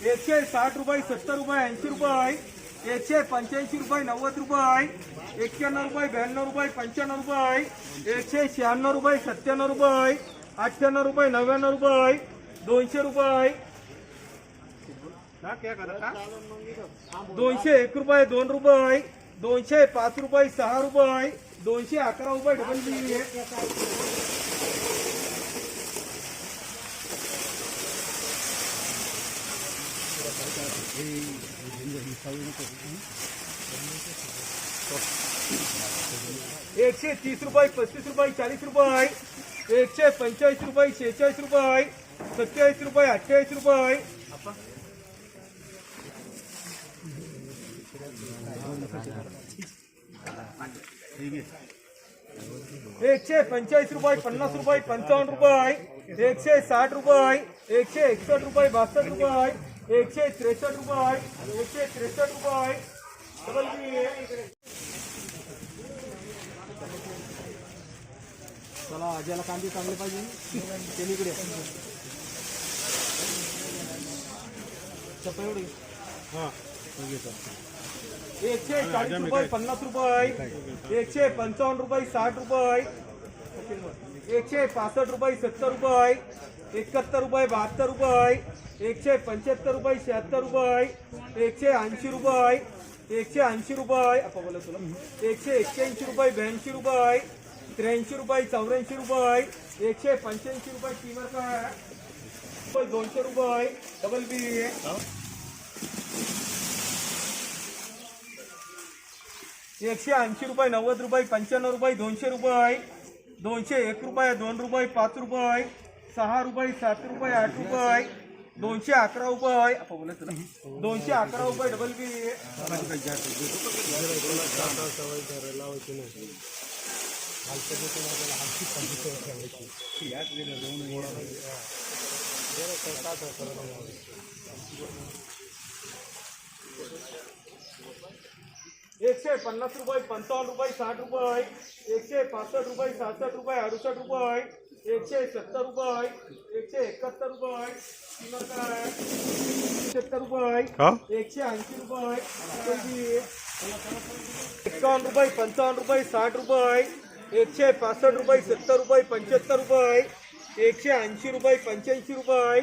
एकशे साठ रुपये, सत्तर रुपये, ऐंशी रुपये एकशे पंच्याऐंशी रुपये, नव्वद रुपये एक्क्याण्णव रुपये, ब्याण्णव रुपये, पंच्याण्णव रुपये एकशे शहाण्णव रुपये, सत्त्याण्णव रुपये अठ्ठ्याण्णव रुपये, नव्याण्णव रुपये दोनशे रुपये दोनशे एक रुपये, दोन रुपये दोनशे पाच रुपये, सहा रुपये दोनशे अकरा रुपये डबल एकशे तीस रुपये, पस्तीस रुपये, चाळीस रुपये, एकशे पंचेचाळीस रुपये, शेहेचाळीस रुपये, सत्तेचाळीस रुपये, अठ्ठेचाळीस रुपये. एकशे पंचेचाळीस रुपये, पन्नास रुपये, पंचावन्न रुपये, एकशे साठ रुपये, एकशे एकसष्ट रुपये, बासष्ट रुपये. एकशे त्रेसष्ट रुपये एकशे त्रेसष्ट रुपये डबल बी चला आज्याला कांदे चांगले पाहिजे. चप्पल एवढी? एकशे चाळीस रुपये पन्नास रुपये एकशे पंचावन्न रुपये साठ रुपये एकशे पासष्ट रुपये सत्तर रुपये एकाहत्तर रुपये, बहात्तर रुपये, एकशे पंच्याहत्तर रुपये, शहात्तर रुपये, एकशे ऐंशी रुपये, एकशे ऐंशी रुपये आपण बोला तुला एकशे एक्क्याऐंशी रुपये, ब्याऐंशी रुपये, त्र्याऐंशी रुपये, चौऱ्याऐंशी रुपये, एकशे पंच्याऐंशी रुपये किंमत काय दोनशे रुपये डबल बी एकशे ऐंशी रुपये, नव्वद रुपये, पंच्याण्णव रुपये, दोनशे रुपये, दोनशे एक रुपये, दोन रुपये, पाच रुपये सहा रुपये, सात रुपये, आठ रुपये दोनशे अकरा रुपये दोनशे अकरा रुपये डबल बी एकशे पन्नास रुपये, पंचावन्न रुपये, साठ रुपये एकशे पासष्ट रुपये, सहासष्ट रुपये, अडुसष्ट रुपये एकशे सत्तर रुपये एकशे एकाहत्तर रुपये सत्तर रुपये एकशे ऐंशी रुपये एकावन्न रुपये पंचावन्न रुपये साठ रुपये एकशे पासष्ट रुपये सत्तर रुपये पंच्याहत्तर रुपये एकशे ऐंशी रुपये पंच्याऐंशी रुपये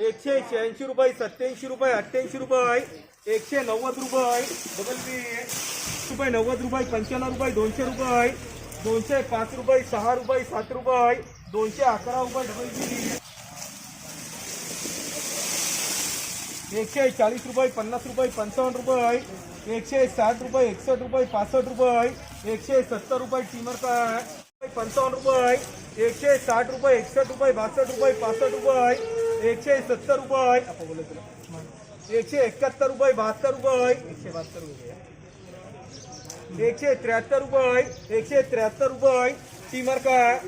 एकशे शहाऐंशी रुपये सत्याऐंशी रुपये अठ्ठ्याऐंशी रुपये एकशे नव्वद रुपये डबल बी रुपये नव्वद रुपये पंच्याण्णव रुपये दोनशे रुपये दोनशे पाच रुपये सहा रुपये सात रुपये दोनशे अकरा रुपये डबल बी एकशे चाळीस रुपये पन्नास रुपये पंचावन्न रुपये एकशे साठ रुपये एकसष्ट रुपये पासष्ट रुपये एकशे सत्तर रुपये टिमर काय पंचावन्न रुपये एकशे साठ रुपये एकसष्ट रुपये बासष्ट रुपये पासष्ट रुपये एकशे सत्तर रुपये एकशे एकाहत्तर रुपये बहात्तर रुपये एकशे बहात्तर रुपये एकशे त्र्याहत्तर रुपये एकशे त्र्याहत्तर रुपये टिमर काय